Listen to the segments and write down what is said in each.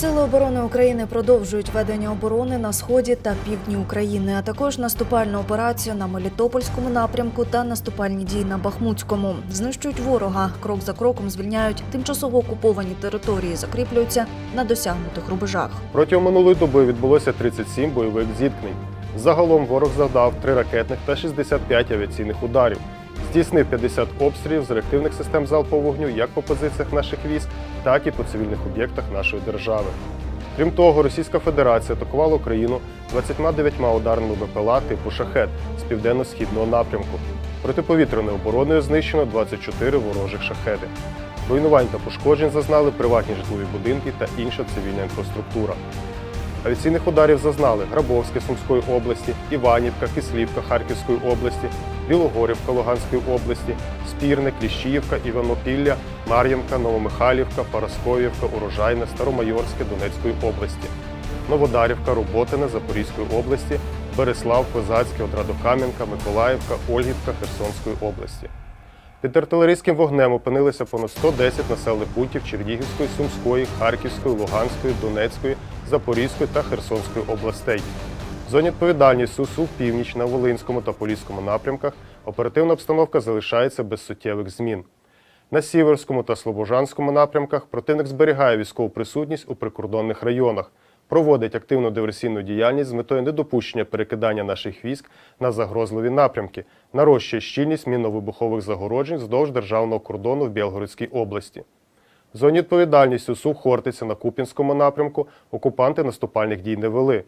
Сили оборони України продовжують ведення оборони на сході та півдні України, а також наступальну операцію на Мелітопольському напрямку та наступальні дії на Бахмутському. Знищують ворога, крок за кроком звільняють тимчасово окуповані території, закріплюються на досягнутих рубежах. Протягом минулої доби відбулося 37 бойових зіткнень. Загалом ворог завдав 3 ракетних та 65 авіаційних ударів. Здійснив 50 обстрілів з реактивних систем залпового вогню як по позиціях наших військ, так і по цивільних об'єктах нашої держави. Крім того, Російська Федерація атакувала Україну 29 ударними БПЛА типу шахет з південно-східного напрямку. Протиповітряною обороною знищено 24 ворожих шахеди. Руйнувань та пошкоджень зазнали приватні житлові будинки та інша цивільна інфраструктура. Авіаційних ударів зазнали Грабовське Сумської області, Іванівка, Кислівка Харківської області, Білогорівка Луганської області, Спірне, Кліщіївка, Іванопілля, Мар'їнка, Новомихайлівка, Парасковівка, Урожайне, Старомайорське Донецької області, Новодарівка, Роботине Запорізької області, Береслав, Козацьке, Одрадокам'янка, Миколаївка, Ольгівка Херсонської області. Під артилерійським вогнем опинилися понад 110 населених пунктів Чернігівської, Сумської, Харківської, Луганської, Донецької, Запорізької та Херсонської областей. В зоні відповідальності СУ північ на Волинському та Поліському напрямках оперативна обстановка залишається без суттєвих змін. На Сіверському та Слобожанському напрямках противник зберігає військову присутність у прикордонних районах, проводить активну диверсійну діяльність з метою недопущення перекидання наших військ на загрозливі напрямки, нарощує щільність мінно-вибухових загороджень вздовж державного кордону в Білгородській області. В зоні СУ Хортиця на Купінському напрямку окупанти наступальних дій не вели.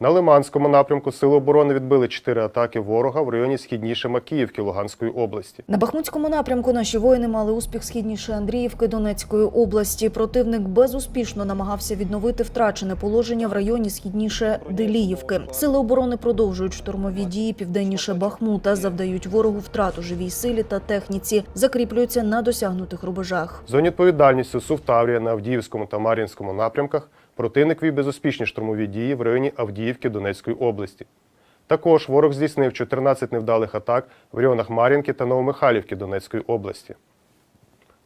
На Лиманському напрямку Сили оборони відбили чотири атаки ворога в районі східніше Макіївки Луганської області. На Бахмутському напрямку наші воїни мали успіх східніше Андріївки Донецької області. Противник безуспішно намагався відновити втрачене положення в районі східніше Деліївки. Сили оборони продовжують штурмові дії південніше Бахмута, завдають ворогу втрату живій силі та техніці, закріплюються на досягнутих рубежах. Зоні відповідальності СУ в Таврія на Авдіївському та Мар'їнському напрямках противник вів безуспішні штурмові дії в районі Авдіївки Донецької області. Також ворог здійснив 14 невдалих атак в районах Мар'їнки та Новомихайлівки Донецької області.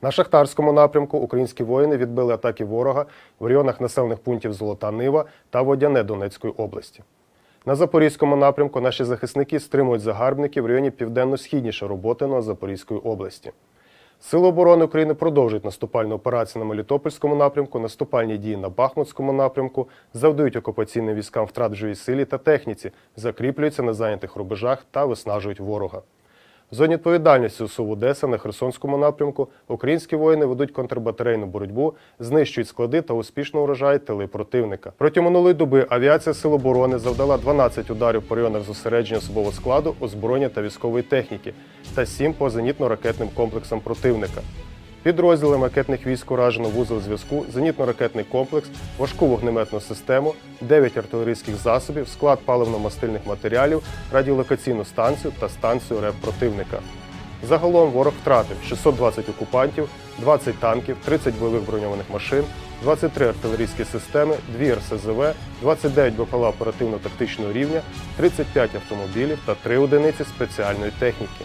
На Шахтарському напрямку українські воїни відбили атаки ворога в районах населених пунктів Золота Нива та Водяне Донецької області. На Запорізькому напрямку наші захисники стримують загарбників в районі південно-східніше Роботиного Запорізької області. Сили оборони України продовжують наступальну операцію на Мелітопольському напрямку, наступальні дії на Бахмутському напрямку, завдають окупаційним військам втрат живій силі та техніці, закріплюються на зайнятих рубежах та виснажують ворога. В зоні відповідальності СУ Одеса на Херсонському напрямку українські воїни ведуть контрбатарейну боротьбу, знищують склади та успішно вражають тили противника. Протягом минулої доби авіація Сил оборони завдала 12 ударів по районах зосередження особового складу, озброєння та військової техніки та 7 по зенітно-ракетним комплексам противника. Підрозділами ракетних військ уражено вузол зв'язку, зенітно-ракетний комплекс, важку вогнеметну систему, 9 артилерійських засобів, склад паливно-мастильних матеріалів, радіолокаційну станцію та станцію РЕП противника. Загалом ворог втратив 620 окупантів, 20 танків, 30 бойових броньованих машин, 23 артилерійські системи, 2 РСЗВ, 29 БПЛА оперативно-тактичного рівня, 35 автомобілів та 3 одиниці спеціальної техніки.